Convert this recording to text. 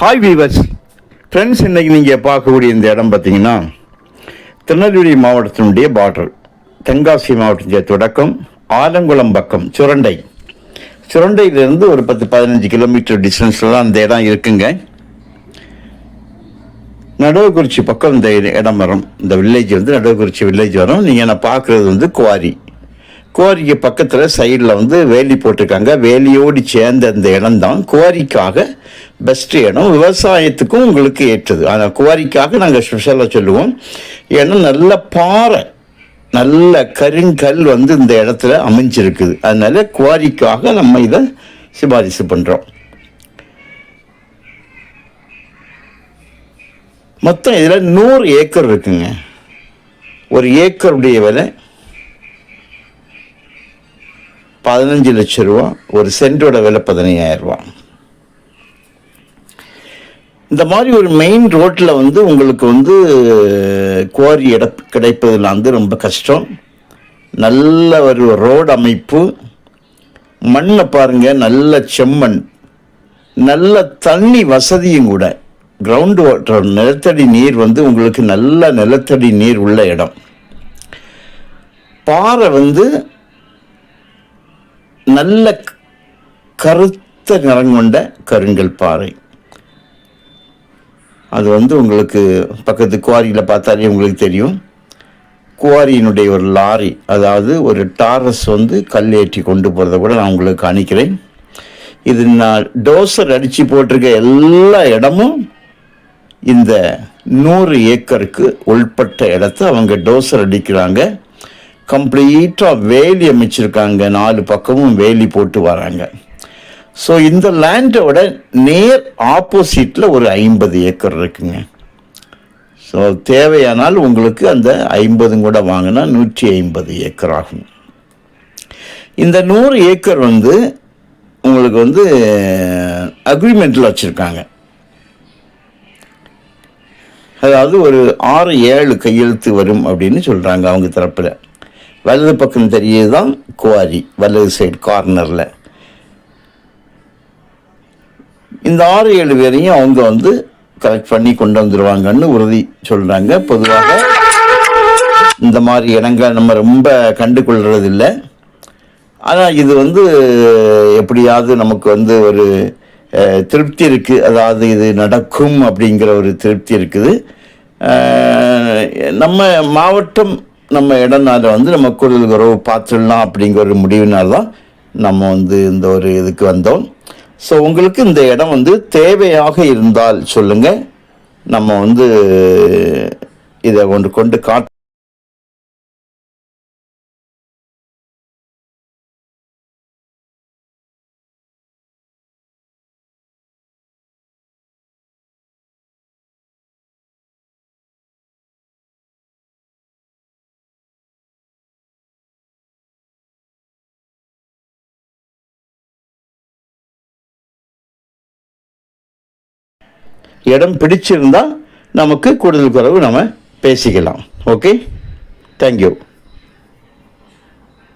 Hi viewers friends இன்றைக்கி நீங்கள் பார்க்கக்கூடிய இந்த இடம் பார்த்தீங்கன்னா திருநெல்வேலி மாவட்டத்தினுடைய பார்டர் தென்காசி மாவட்டத்தினுடைய தொடக்கம் ஆலங்குளம் பக்கம் சுரண்டை. சுரண்டையிலிருந்து ஒரு பத்து பதினஞ்சு கிலோமீட்டர் டிஸ்டன்ஸில் அந்த இடம் இருக்குங்க. நடுவக்குறிச்சி பக்கம் இந்த இடம் வரும். இந்த வில்லேஜ் வந்து நடுவக்குறிச்சி வில்லேஜ் வரும். நீங்கள் நான் பார்க்குறது வந்து குவாரி. குவாரிக்கு பக்கத்தில் சைடில் வந்து வேலி போட்டிருக்காங்க. வேலியோடு சேர்ந்த அந்த இடம் தான் குவாரிக்காக பெஸ்ட் இடம் விவசாயத்துக்கும் உங்களுக்கு ஏற்றது. ஆனால் குவாரிக்காக நாங்கள் ஸ்பெஷலாக சொல்லுவோம். ஏன்னா நல்ல பாறை நல்ல கருங்கல் வந்து இந்த இடத்துல அமைஞ்சிருக்குது. அதனால குவாரிக்காக நம்ம இதை சிபாரிசு பண்ணுறோம் மொத்தம் இதில் நூறு ஏக்கர் இருக்குங்க. ஒரு ஏக்கருடைய விலை பதினஞ்சு லட்சம் ரூபா ஒரு சென்டோட விலை பதினையாயிரம் ரூபா. இந்த மாதிரி ஒரு மெயின் ரோட்டில் வந்து உங்களுக்கு வந்து குவாரி இட கிடைப்பதில் வந்து ரொம்ப கஷ்டம். நல்ல ஒரு ரோடு அமைப்பு. மண்ணை பாருங்கள் நல்ல செம்மண். நல்ல தண்ணி வசதியும் கூட. கிரவுண்ட் வாட்டர் நிலத்தடி நீர் வந்து உங்களுக்கு நல்ல நிலத்தடி நீர் உள்ள இடம். பாறை வந்து நல்ல கருத்த நிறம் கொண்ட கருங்கல் பாறை. அது வந்து உங்களுக்கு பக்கத்து குவாரியில் பார்த்தாலே உங்களுக்கு தெரியும். குவாரியினுடைய ஒரு லாரி அதாவது ஒரு டாரஸ் வந்து கல் ஏற்றி கொண்டு போகிறத கூட நான் உங்களுக்கு காணிக்கிறேன். இது நான் டோசர் அடித்து போட்டிருக்க எல்லா இடமும் இந்த நூறு ஏக்கருக்கு உள்பட்ட இடத்த அவங்க டோசர் அடிக்கிறாங்க. கம்ப்ளீட்டாக வேலி அமைச்சிருக்காங்க. நாலு பக்கமும் வேலி போட்டு வராங்க. ஸோ இந்த லேண்டோட நேர் ஆப்போசிட்டில் ஒரு ஐம்பது ஏக்கர் இருக்குங்க. ஸோ தேவையானால் உங்களுக்கு அந்த ஐம்பதும் கூட வாங்கினா நூற்றி ஐம்பது ஏக்கர் ஆகும். இந்த நூறு ஏக்கர் வந்து உங்களுக்கு வந்து அக்ரிமெண்ட்டில் வச்சுருக்காங்க. அதாவது ஒரு ஆறு ஏழு கையெழுத்து வரும் அப்படின்னு சொல்கிறாங்க அவங்க தரப்பில். வலது பக்கம் தெரியுது தான் குவாரி வலது சைடு கார்னரில் இந்த ஆறு ஏழு பேரையும் அவங்க வந்து கலெக்ட் பண்ணி கொண்டு வந்துடுவாங்கன்னு உறுதி சொல்கிறாங்க பொதுவாக இந்த மாதிரி இடங்களை நம்ம ரொம்ப கண்டுகொள்கிறது இல்லை ஆனால் இது வந்து எப்படியாவது நமக்கு வந்து ஒரு திருப்தி இருக்குது அதாவது இது நடக்கும் அப்படிங்கிற ஒரு திருப்தி இருக்குது. நம்ம மாவட்டம் நம்ம இடம்னால வந்து நம்ம கூடுதல் உறவு பார்த்துடலாம் அப்படிங்கிற ஒரு முடிவினால் தான் நம்ம வந்து இந்த ஒரு இதுக்கு வந்தோம். ஸோ உங்களுக்கு இந்த இடம் வந்து தேவையாக இருந்தால் சொல்லுங்கள் நம்ம வந்து இதை கொண்டு கொண்டு காட்டு இடம் பிடிச்சிருந்தால் நமக்கு கூடுதல் குறைவு நம்ம பேசிக்கலாம். Okay thank you